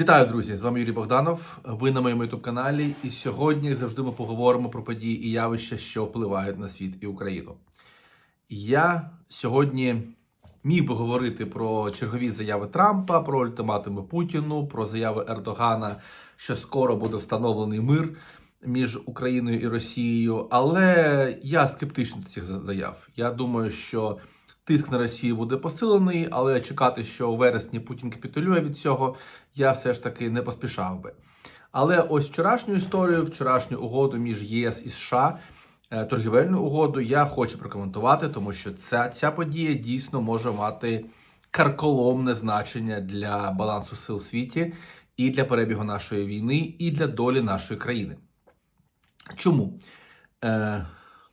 Вітаю, друзі! З вами Юрій Богданов. Ви на моєму youtube каналі. І сьогодні завжди ми поговоримо про події і явища, що впливають на світ і Україну. Я сьогодні міг би говорити про чергові заяви Трампа, про ультиматуми Путіну, про заяви Ердогана, що скоро буде встановлений мир між Україною і Росією. Але я скептичний до цих заяв. Я думаю, що тиск на Росію буде посилений, але чекати, що у вересні Путін капітулює від цього, я все ж таки не поспішав би. Але ось вчорашню історію, вчорашню угоду між ЄС і США, е, торгівельну угоду, я хочу прокоментувати, тому що ця, ця подія дійсно може мати карколомне значення для балансу сил в світі і для перебігу нашої війни, і для долі нашої країни. Чому? Е,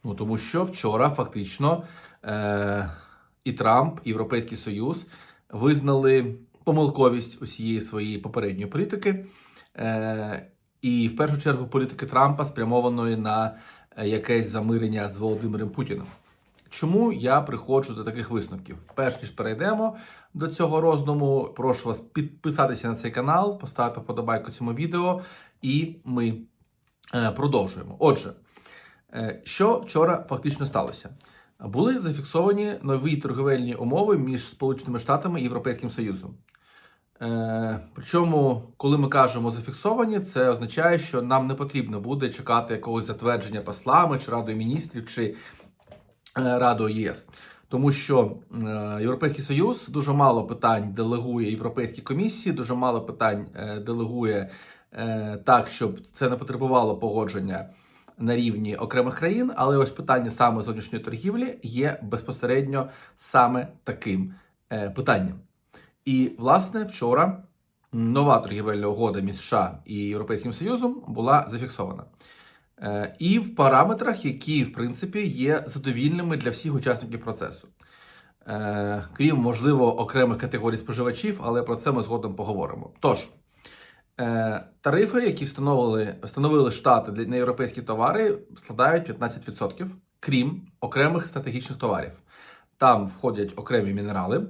ну, Тому що вчора фактично е, і Трамп, і Європейський Союз визнали помилковість усієї своєї попередньої політики. Е, і в першу чергу політики Трампа спрямованої на е, якесь замирення з Володимиром Путіним. Чому я приходжу до таких висновків? Перш ніж перейдемо до цього роздуму, прошу вас підписатися на цей канал, поставити вподобайку цьому відео, і ми е, продовжуємо. Отже, що вчора фактично сталося? Були зафіксовані нові торговельні умови між Сполученими Штатами і Європейським Союзом. Е, причому, коли ми кажемо зафіксовані, це означає, що нам не потрібно буде чекати якогось затвердження послами чи радою міністрів чи е, радою ЄС. Тому що е, Європейський Союз дуже мало питань делегує Європейській комісії, дуже мало питань делегує так, щоб це не потребувало погодження на рівні окремих країн. Але ось питання саме зовнішньої торгівлі є безпосередньо саме таким е, питанням. І, власне, вчора нова торгівельна угода між США і Європейським Союзом була зафіксована. Е, І в параметрах, які, в принципі, є задовільними для всіх учасників процесу. Е, Крім, можливо, окремих категорій споживачів, але про це ми згодом поговоримо. Тож, тарифи, які встановили, встановили Штати для- на європейські товари, складають 15%, крім окремих стратегічних товарів. Там входять окремі мінерали,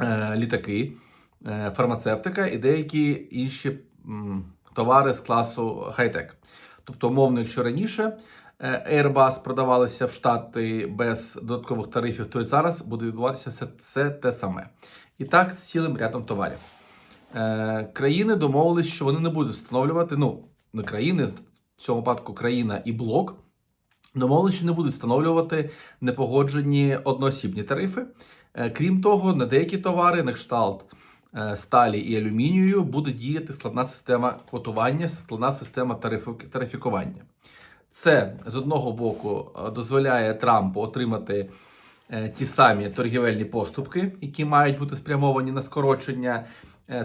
е, літаки, е, фармацевтика і деякі інші товари з класу хай-тек. Тобто, умовно, якщо раніше е, Airbus продавалися в Штати без додаткових тарифів, то зараз буде відбуватися все, все те саме. І так з цілим рядом товарів. Е, країни домовились, що вони не будуть встановлювати, ну, не країни, в цьому випадку країна і блок, домовились, що не будуть встановлювати непогоджені одноосібні тарифи. Е, Крім того, на деякі товари, на кшталт е, сталі і алюмінію, буде діяти складна система квотування, складна система тарифікування. Це з одного боку дозволяє Трампу отримати ті самі торгівельні поступки, які мають бути спрямовані на скорочення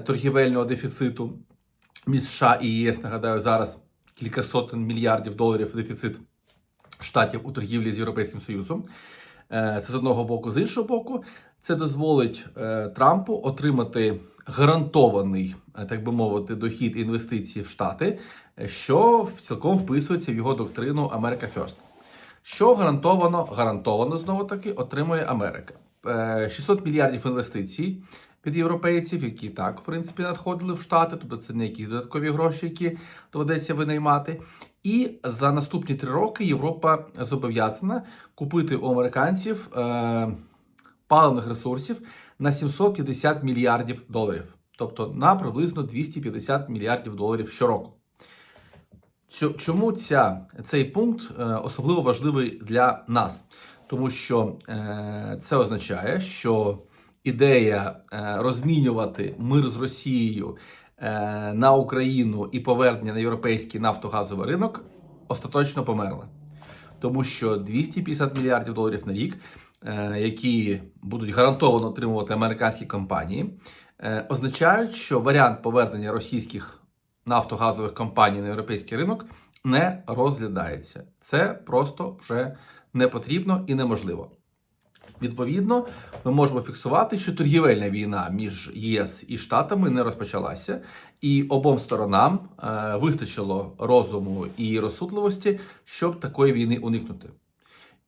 торгівельного дефіциту між США і ЄС. Нагадаю, зараз кілька сотень мільярдів доларів дефіцит штатів у торгівлі з Європейським Союзом. Е, Це з одного боку, з іншого боку, це дозволить е, Трампу отримати гарантований, е, так би мовити, дохід інвестицій в Штати, е, що цілком вписується в його доктрину Америка First. Що гарантовано, гарантовано знову таки отримує Америка. Е, 600 мільярдів інвестицій від європейців, які так, в принципі, надходили в Штати, тобто це не якісь додаткові гроші, які доведеться винаймати. І за наступні три роки Європа зобов'язана купити у американців е, паливних ресурсів на 750 мільярдів доларів, тобто на приблизно 250 мільярдів доларів щороку. Чому ця, цей пункт е, особливо важливий для нас? Тому що е, це означає, що ідея е, розмінювати мир з Росією е, на Україну і повернення на європейський нафтогазовий ринок остаточно померла. Тому що 250 мільярдів доларів на рік, е, які будуть гарантовано отримувати американські компанії, означають, що варіант повернення російських нафтогазових компаній на європейський ринок не розглядається. Це просто вже не потрібно і неможливо. Відповідно, ми можемо фіксувати, що торгівельна війна між ЄС і Штатами не розпочалася, і обом сторонам е, вистачило розуму і розсудливості, щоб такої війни уникнути.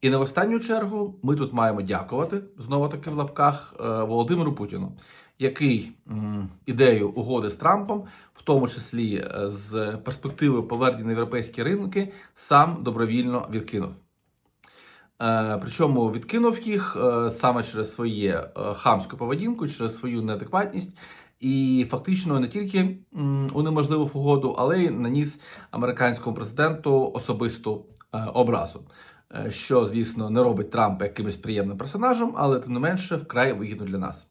І в останню чергу ми тут маємо дякувати знову таки в лапках е, Володимиру Путіну, який ідею угоди з Трампом, в тому числі е, з перспективою повернення на європейські ринки, сам добровільно відкинув. Е, Причому відкинув їх е, саме через своє е, хамську поведінку, через свою неадекватність, і фактично не тільки унеможливив угоду, але й наніс американському президенту особисту образу. Що, звісно, не робить Трампа якимось приємним персонажем, але тим не менше вкрай вигідно для нас.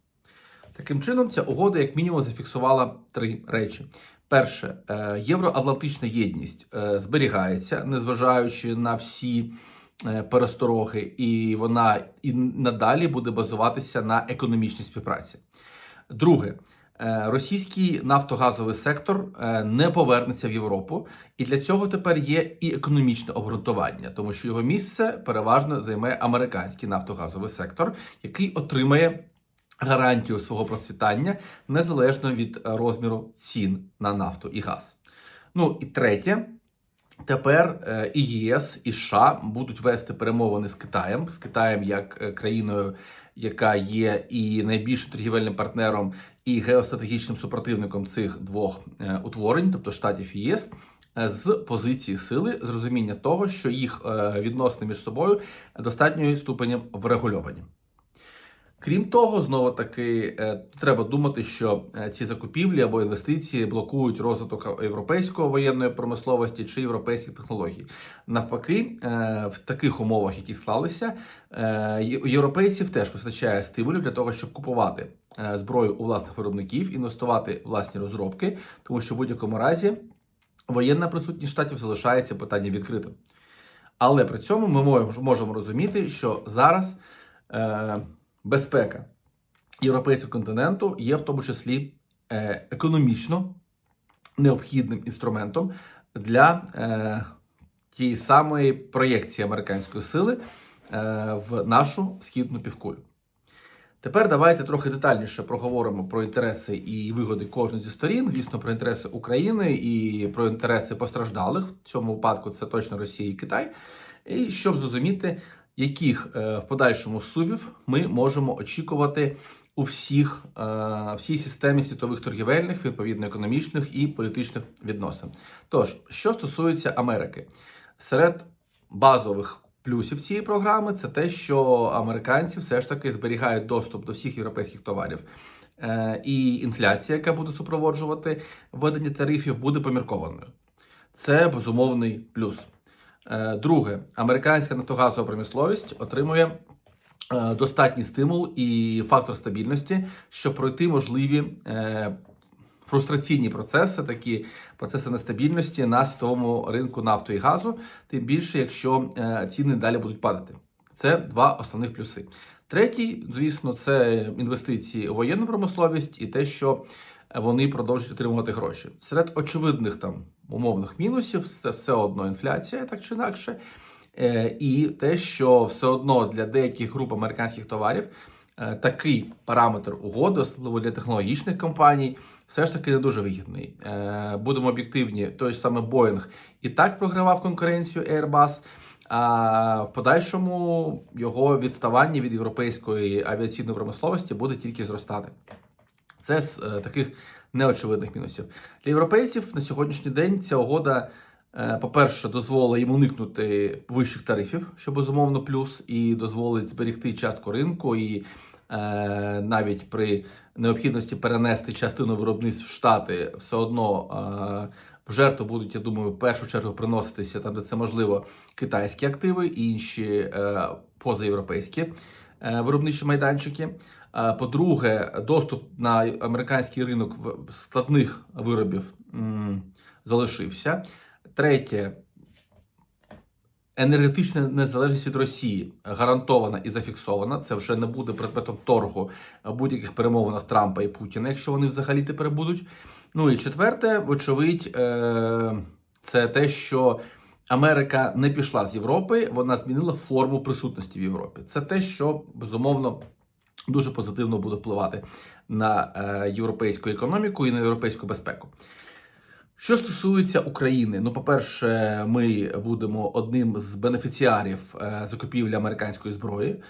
Таким чином, ця угода, як мінімум, зафіксувала три речі. Перше, євроатлантична єдність зберігається, незважаючи на всі перестороги, і вона і надалі буде базуватися на економічній співпраці. Друге, е, російський нафтогазовий сектор е, не повернеться в Європу, і для цього тепер є і економічне обґрунтування, тому що його місце переважно займе американський нафтогазовий сектор, який отримає гарантію свого процвітання незалежно від е, розміру цін на нафту і газ. Ну і третє. Тепер е, і ЄС, і США будуть вести перемовини з Китаєм, з Китаєм як е, країною, яка є і найбільшим торгівельним партнером, і геостратегічним супротивником цих двох е, утворень, тобто штатів і ЄС, з позиції сили, з розуміння того, що їх відносини між собою достатньою ступенем врегульовані. Крім того, знову таки е, треба думати, що е, ці закупівлі або інвестиції блокують розвиток європейської воєнної промисловості чи європейських технологій. Навпаки, е, в таких умовах, які склалися, європейців теж вистачає стимулів для того, щоб купувати зброю у власних виробників, інвестувати в власні розробки, тому що в будь-якому разі воєнна присутність штатів залишається питання відкритим. Але при цьому ми можемо розуміти, що зараз. Безпека європейського континенту є в тому числі е, економічно необхідним інструментом для е, тієї самої проєкції американської сили е, в нашу східну півкулю. Тепер давайте трохи детальніше проговоримо про інтереси і вигоди кожної зі сторін. Звісно, про інтереси України і про інтереси постраждалих. В цьому випадку це точно Росія і Китай. І щоб зрозуміти, яких е, в подальшому сувів ми можемо очікувати у всіх е, всій системі світових торгівельних, відповідно економічних і політичних відносин. Тож, що стосується Америки, серед базових плюсів цієї програми це те, що американці все ж таки зберігають доступ до всіх європейських товарів. Е, І інфляція, яка буде супроводжувати введення тарифів, буде поміркованою. Це безумовний плюс. Е, Друге, американська нафтогазова промисловість отримує е, достатній стимул і фактор стабільності, щоб пройти можливі е, фрустраційні процеси, такі процеси нестабільності на світовому ринку нафти і газу, тим більше, якщо ціни далі будуть падати. Це два основних плюси. Третій, звісно, це інвестиції у воєнну промисловість і те, що вони продовжують отримувати гроші. Серед очевидних там умовних мінусів це все одно інфляція, так чи інакше, Е, і те, що все одно для деяких груп американських товарів е, такий параметр угоди, особливо для технологічних компаній, все ж таки не дуже вигідний. Е, Будемо об'єктивні, той саме Boeing і так програвав конкуренцію Airbus. А в подальшому його відставання від європейської авіаційної промисловості буде тільки зростати. Це з е, таких неочевидних мінусів. Для європейців на сьогоднішній день ця угода, е, по-перше, дозволить їм уникнути вищих тарифів, що безумовно плюс, і дозволить зберегти частку ринку, і е, навіть при необхідності перенести частину виробництв в Штати, все одно е, в жертву будуть, я думаю, в першу чергу приноситися там, де це можливо, китайські активи і інші е, позаєвропейські е, виробничі майданчики. По-друге, доступ на американський ринок складних виробів залишився. Третє, енергетична незалежність від Росії гарантована і зафіксована. Це вже не буде предметом торгу будь-яких перемовинах Трампа і Путіна, якщо вони взагалі тепер будуть. Ну і четверте, вочевидь, е, це те, що Америка не пішла з Європи, вона змінила форму присутності в Європі. Це те, що безумовно дуже позитивно буде впливати на е, європейську економіку і на європейську безпеку. Що стосується України, ну, по-перше, ми будемо одним з бенефіціарів е, закупівлі американської зброї,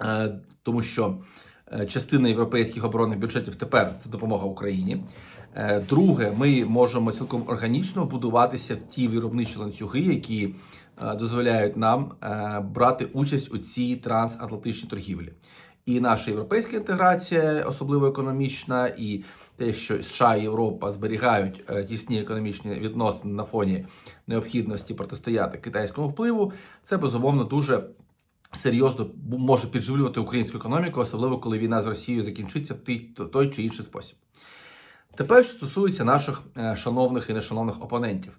Е, тому що частина європейських оборонних бюджетів тепер це допомога Україні. Друге, ми можемо цілком органічно будуватися в ті виробничі ланцюги, які дозволяють нам е, брати участь у цій трансатлантичній торгівлі. І наша європейська інтеграція, особливо економічна, і те, що США і Європа зберігають е, тісні економічні відносини на фоні необхідності протистояти китайському впливу, це безумовно дуже серйозно може підживлювати українську економіку, особливо коли війна з Росією закінчиться в той, чи інший спосіб. Тепер, що стосується наших е, шановних і нешановних опонентів.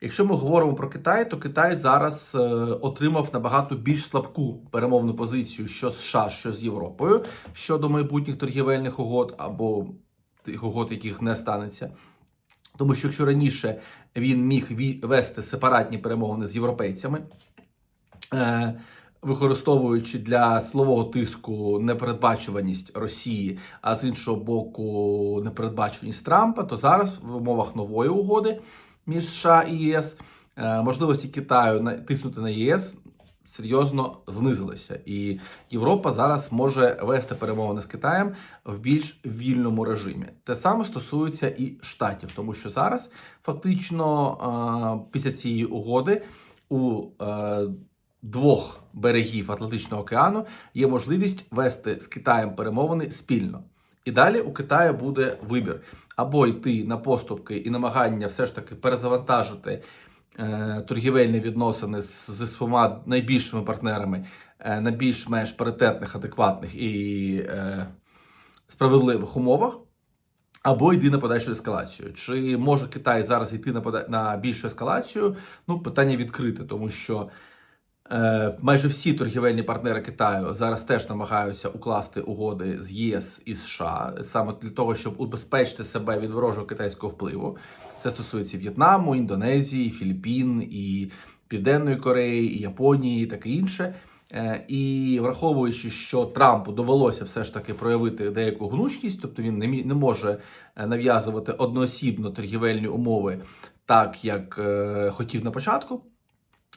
Якщо ми говоримо про Китай, то Китай зараз е, отримав набагато більш слабку перемовну позицію що з США, що з Європою щодо майбутніх торгівельних угод або тих угод, яких не станеться. Тому що якщо раніше він міг вести сепаратні перемовини з європейцями, е, використовуючи для силового тиску непередбачуваність Росії, а з іншого боку, непередбачуваність Трампа, то зараз в умовах нової угоди між США і ЄС е, можливості Китаю тиснути на ЄС серйозно знизилися, і Європа зараз може вести перемовини з Китаєм в більш вільному режимі. Те саме стосується і штатів, тому що зараз фактично е, після цієї угоди у е, двох берегів Атлантичного океану є можливість вести з Китаєм перемовини спільно. І далі у Китаю буде вибір або йти на поступки і намагання все ж таки перезавантажити е, торгівельні відносини з, зі своїми найбільшими партнерами е, на більш-менш паритетних, адекватних і е, справедливих умовах. Або йди на подальшу ескалацію. Чи може Китай зараз йти на на більшу ескалацію? Ну, питання відкрите, тому що майже всі торгівельні партнери Китаю зараз теж намагаються укласти угоди з ЄС і США саме для того, щоб убезпечити себе від ворожого китайського впливу. Це стосується В'єтнаму, Індонезії, Філіппін, і Південної Кореї, і Японії, і таке інше. Е, І враховуючи, що Трампу довелося все ж таки проявити деяку гнучкість, тобто він не, не може е, нав'язувати одноосібно торгівельні умови так, як е, хотів на початку.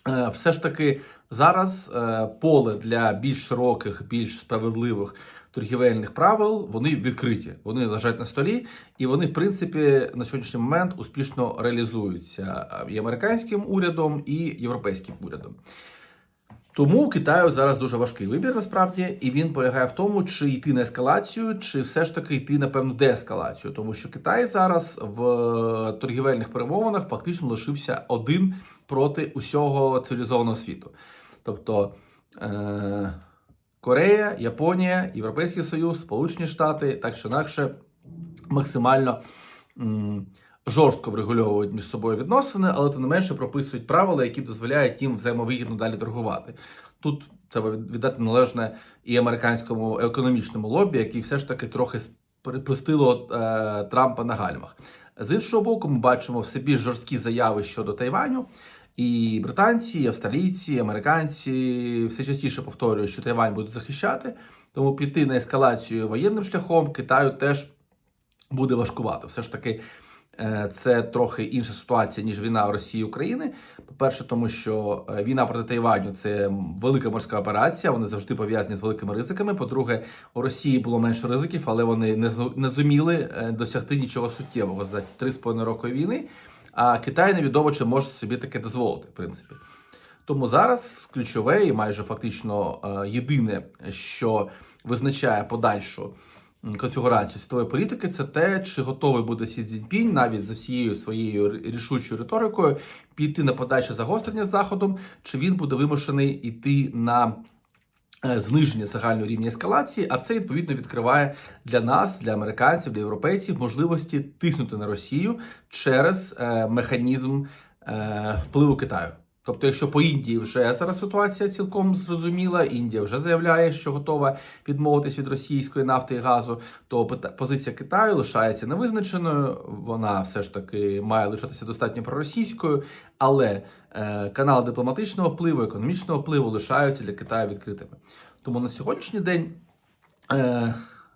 Е, Все ж таки зараз е, поле для більш широких, більш справедливих торгівельних правил вони відкриті. Вони лежать на столі, і вони, в принципі, на сьогоднішній момент успішно реалізуються е, і американським урядом, і європейським урядом. Тому Китаю зараз дуже важкий вибір насправді, і він полягає в тому, чи йти на ескалацію, чи все ж таки йти на певну деескалацію. Тому що Китай зараз в торгівельних перемовинах фактично лишився один проти усього цивілізованого світу. Тобто е- Корея, Японія, Європейський Союз, Сполучені Штати, так чи інакше максимально м, жорстко врегульовують між собою відносини, але тим не менше прописують правила, які дозволяють їм взаємовигідно далі торгувати. Тут треба віддати належне і американському економічному лобі, який все ж таки трохи припустило е, Трампа на гальмах. З іншого боку, ми бачимо все більш жорсткі заяви щодо Тайваню. І британці, і австралійці, і американці все частіше повторюють, що Тайвань будуть захищати. Тому піти на ескалацію воєнним шляхом Китаю теж буде важкувато. Все ж таки, е, це трохи інша ситуація, ніж війна Росії і України. По-перше, тому що е, війна проти Тайваню це велика морська операція, вони завжди пов'язані з великими ризиками. По-друге, у Росії було менше ризиків, але вони не зу- зуміли е, досягти нічого суттєвого за 3,5 роки війни. А Китай невідомо чи може собі таке дозволити, в принципі. Тому зараз ключове і майже фактично е, єдине, що визначає подальшу конфігурацію світової політики, це те, чи готовий буде Сі Цзіньпінь навіть за всією своєю рішучою риторикою піти на подальше загострення з заходом, чи він буде вимушений йти на зниження загального рівня ескалації, а це відповідно відкриває для нас, для американців, для європейців можливості тиснути на Росію через е, механізм е, впливу Китаю. Тобто, якщо по Індії вже зараз ситуація цілком зрозуміла, Індія вже заявляє, що готова відмовитись від російської нафти і газу, то позиція Китаю лишається невизначеною. Вона все ж таки має лишатися достатньо проросійською, але е, канали дипломатичного впливу, економічного впливу лишаються для Китаю відкритими. Тому на сьогоднішній день. Е,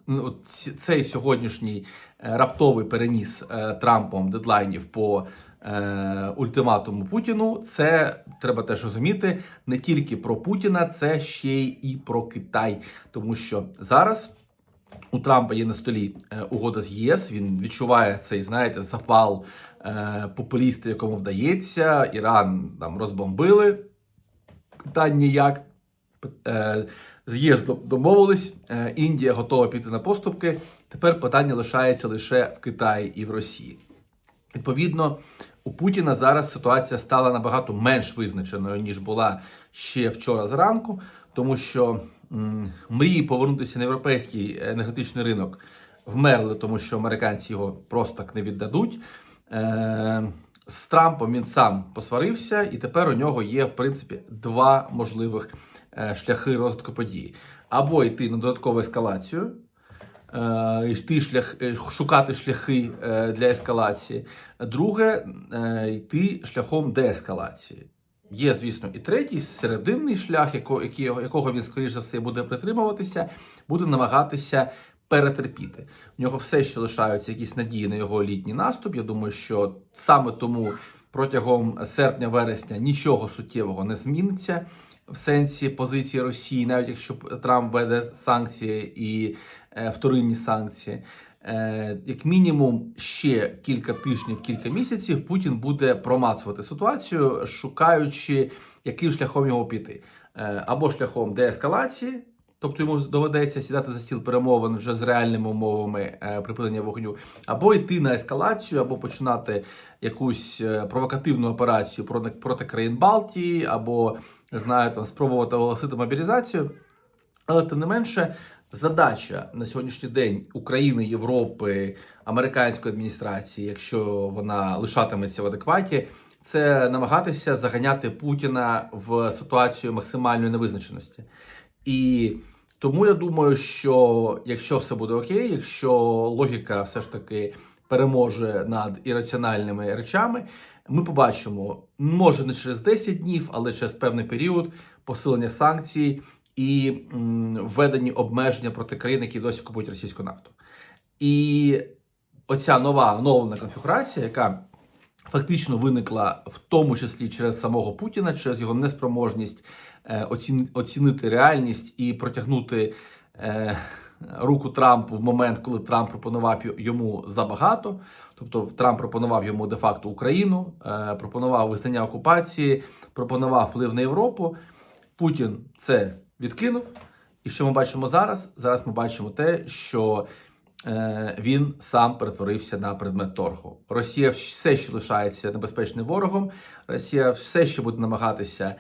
ну, цей сьогоднішній е, раптовий переніс е, Трампом дедлайнів по е, ультиматуму Путіну. Це треба теж розуміти не тільки про Путіна, це ще й і про Китай, тому що зараз у Трампа є на столі е, угода з ЄС. Він відчуває цей, знаєте, запал е, популістів, якому вдається. Іран там розбомбили. Питання як. З домовились. Індія готова піти на поступки. Тепер питання лишається лише в Китаї і в Росії. Відповідно, у Путіна зараз ситуація стала набагато менш визначеною, ніж була ще вчора зранку, тому що мрії повернутися на європейський енергетичний ринок вмерли, тому що американці його просто так не віддадуть. Е, з Трампом він сам посварився, і тепер у нього є, в принципі, два можливих е, шляхи розвитку події: або йти на додаткову ескалацію, йти шлях, е, шукати шляхи е, для ескалації. Друге, е, йти шляхом деескалації. Є, звісно, і третій серединний шлях, яко- який- якого він, скоріш за все, буде притримуватися, буде намагатися перетерпіти. У нього все ще лишаються якісь надії на його літній наступ. Я думаю, що саме тому протягом серпня-вересня нічого суттєвого не зміниться в сенсі позиції Росії, навіть якщо Трамп веде санкції і е, вторинні санкції. Е, як мінімум, ще кілька тижнів, кілька місяців Путін буде промацувати ситуацію, шукаючи, яким шляхом його піти, Е, або шляхом деескалації. Тобто йому доведеться сідати за стіл перемовин вже з реальними умовами е, припинення вогню, або йти на ескалацію, або починати якусь е, провокативну операцію проти, країн Балтії, або знаю, там спробувати оголосити мобілізацію. Але тим не менше, задача на сьогоднішній день України, Європи, американської адміністрації, якщо вона лишатиметься в адекваті, це намагатися заганяти Путіна в ситуацію максимальної невизначеності. І тому я думаю, що якщо все буде окей, якщо логіка все ж таки переможе над ірраціональними речами, ми побачимо, може не через 10 днів, але через певний період посилення санкцій і введені обмеження проти країн, які досі купують російську нафту. І оця нова оновлена конфігурація, яка фактично виникла в тому числі через самого Путіна, через його неспроможність е, оцін- оцінити реальність і протягнути е, руку Трампу в момент, коли Трамп пропонував йому забагато. Тобто Трамп пропонував йому де-факто Україну, е, пропонував визнання окупації, пропонував вплив на Європу. Путін це відкинув. І що ми бачимо зараз? Зараз ми бачимо те, що е, він сам перетворився на предмет торгу. Росія все ще лишається небезпечним ворогом. Росія все ще буде намагатися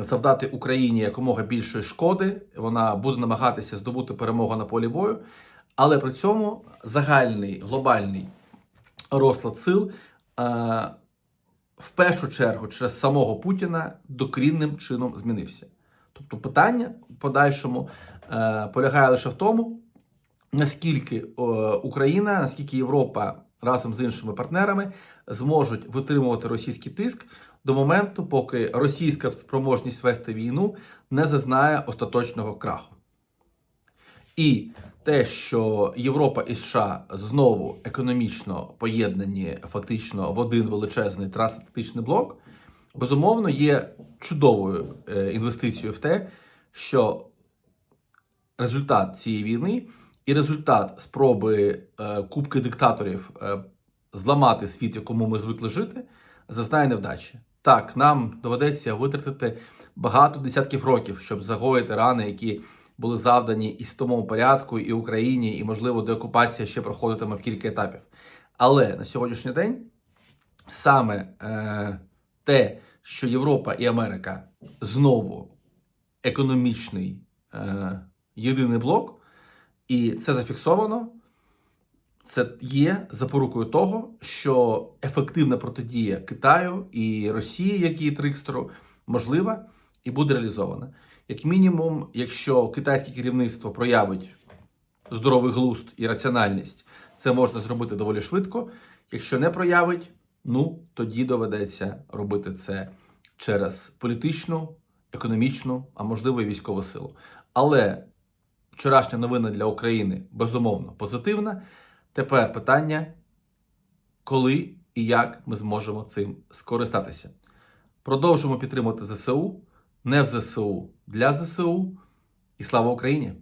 завдати Україні якомога більшої шкоди. Вона буде намагатися здобути перемогу на полі бою, але при цьому загальний глобальний розклад сил. Е, в першу чергу через самого Путіна докорінним чином змінився. Тобто питання в подальшому е, полягає лише в тому, наскільки е, Україна, наскільки Європа разом з іншими партнерами зможуть витримувати російський тиск до моменту, поки російська спроможність вести війну не зазнає остаточного краху. І те, що Європа і США знову економічно поєднані фактично в один величезний трансатлантичний блок, безумовно, є чудовою е, інвестицією в те, що результат цієї війни і результат спроби е, кубки диктаторів е, зламати світ, в якому ми звикли жити, зазнає невдачі. Так, нам доведеться витратити багато десятків років, щоб загоїти рани, які були завдані і світовому порядку, і Україні, і, можливо, деокупація ще проходитиме в кілька етапів. Але на сьогоднішній день саме е, те, що Європа і Америка знову економічний е, єдиний блок, і це зафіксовано. Це є запорукою того, що ефективна протидія Китаю і Росії, як і Трикстеру, можлива і буде реалізована. Як мінімум, якщо китайське керівництво проявить здоровий глузд і раціональність, це можна зробити доволі швидко. Якщо не проявить, ну тоді доведеться робити це через політичну, економічну, а можливо і військову силу. Але вчорашня новина для України безумовно позитивна. Тепер питання, коли і як ми зможемо цим скористатися. Продовжуємо підтримувати ЗСУ, не в ЗСУ для ЗСУ. І слава Україні!